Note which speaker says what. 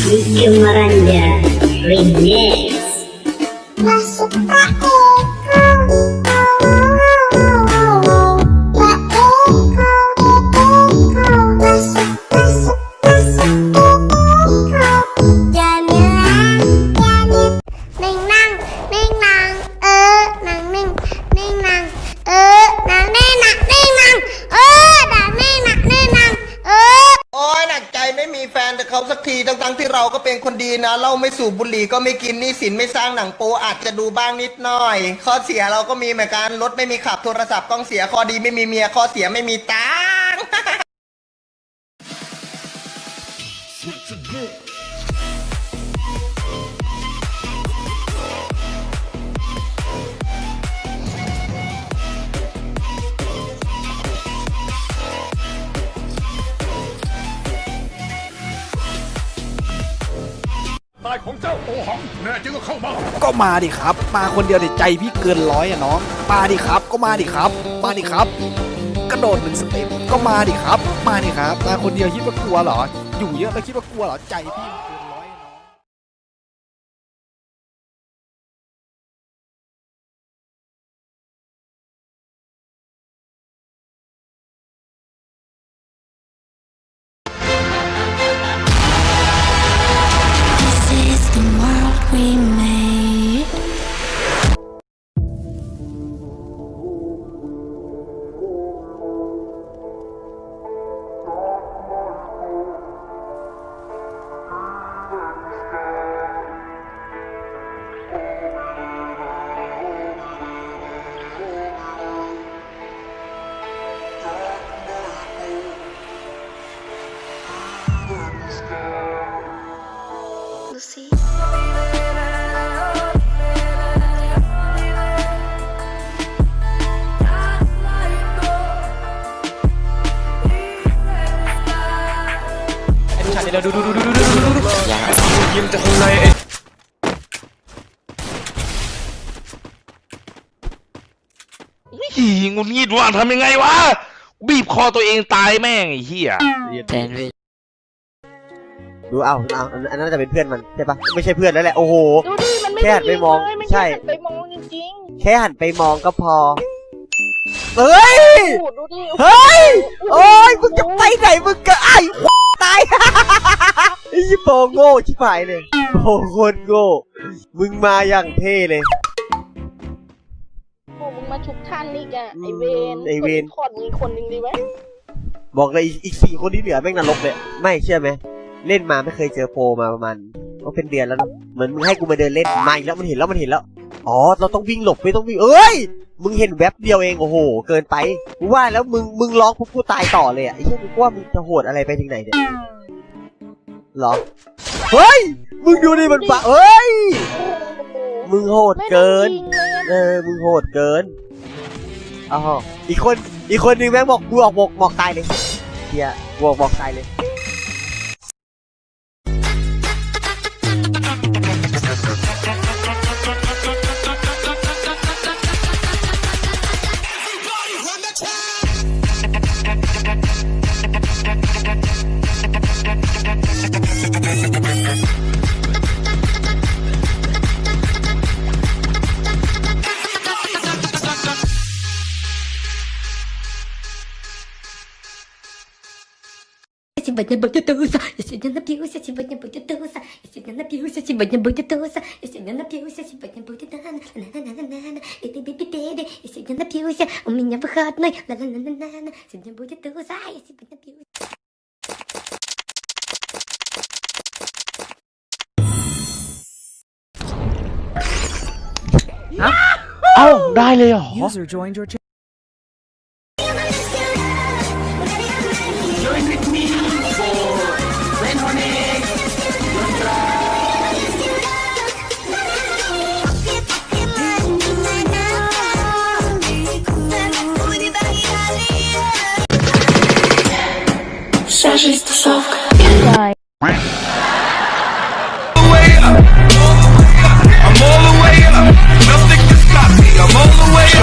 Speaker 1: Video Maranda Remix
Speaker 2: Masuk
Speaker 3: pakai เขาสักทีทั้งๆที่เราก็เป็นคนดีนะเราไม่สูบบุหรี่ก็ไม่กินหนี่สินไม่สร้างหนังโปอาจจะดูบ้างนิดหน่อย ข้อเสียเราก็มีเหมือนกันรถไม่มีขับโทรศัพท์ต้องเสียข้อดีไม่มีเมียข้อเสียไม่มีตังค์
Speaker 4: ของเจ้าโอหังแน่จริงก็เข้ามา
Speaker 5: ก็มาดิครับ มาคนเดียวในใจพี่เกินร้อยอะน้อง มาดิครับ ก็มาดิครับ มาดิครับ กระโดดหนึ่งสเต็ปก็มาดิครับ มาดิครับ มาคนเดียวคิดว่ากลัวเหรอ อยู่เยอะแล้วคิดว่ากลัวเหรอ ใจพี่ อีงุ
Speaker 6: นงิดว่าทำยังไงวะ บีบคอตัวเองตายแม่งไอ้เหี้ย
Speaker 7: ดูเอาเอาอันอันนั้นจะเป็นเพื่อนมันใช่ปะไม่ใช่เพื่อนแล้วแหละ โอ้โห
Speaker 8: ดูดิมันไม่
Speaker 7: แค่หันไปมอง ใช่
Speaker 8: แค่หันไปมองจริง
Speaker 7: แค่หันไปมองก็พอ เฮ้ย
Speaker 8: ๆดูดิ
Speaker 7: เฮ้ย โอ้ยมึงจะไปไหนมึงก็ไอ้ตายไอ้ยี่ โปโง่ชิบหายเลยโปโคนโง่ มึงมาอย่างเท่เลย
Speaker 8: โอ้มึงมาชุบท่านนี่แกไอเวน
Speaker 7: ไอ้เวร
Speaker 8: ถอดมีคนหนึ่งดีไหม
Speaker 7: บอกเลยอีกอีกสี่คนที่เหลือแม่งนรกเลยไม่เชื่อไหมเล่นมาไม่เคยเจอโปรมาประมาณก็เป็นเดือนแล้วเนอะเหมือนมึงให้กูมาเดินเล่นมาอีกแล้วมันเห็นแล้วมันเห็นแล้วอ๋อเราต้องวิ่งหลบไม่ต้องวิ่งเอ้ยมึงเห็นแว็บเดียวเองโอ้โห เกินไปกูว่าแล้วมึงมึงร้องปุ๊บกูตายต่อเลยอะไอ้เหี้ยมึงว่ามึงจะโหดอะไรไปถึงไหนเนี่ย เหรอ เฮ้ย มึงดูดิมันปะเอ้ย มึงโหด
Speaker 8: ไม่
Speaker 7: เกิน
Speaker 8: จริงเลยอะ
Speaker 7: เออ มึงโหดเกินอ้าวอีกคน อีกคนนึงแม่งบอกกูออกบอกบอกตายเลยเฮียกูออกบอกตายเลย
Speaker 9: Сегодня будет туса, я сегодня напьюсь, я сегодня будет туса, я сегодня напьюсь, я сегодня будет туса, я сегодня напьюсь, я сегодня будет на на на на на на и ты биби биби, я сегодня напьюсь, у меня выходной, на на на на на сегодня будет туса, я сегодня напьюсь.
Speaker 6: เอ้า ได้เลยเหรอ
Speaker 5: User joined your channel.
Speaker 9: вся жизнь тусовка.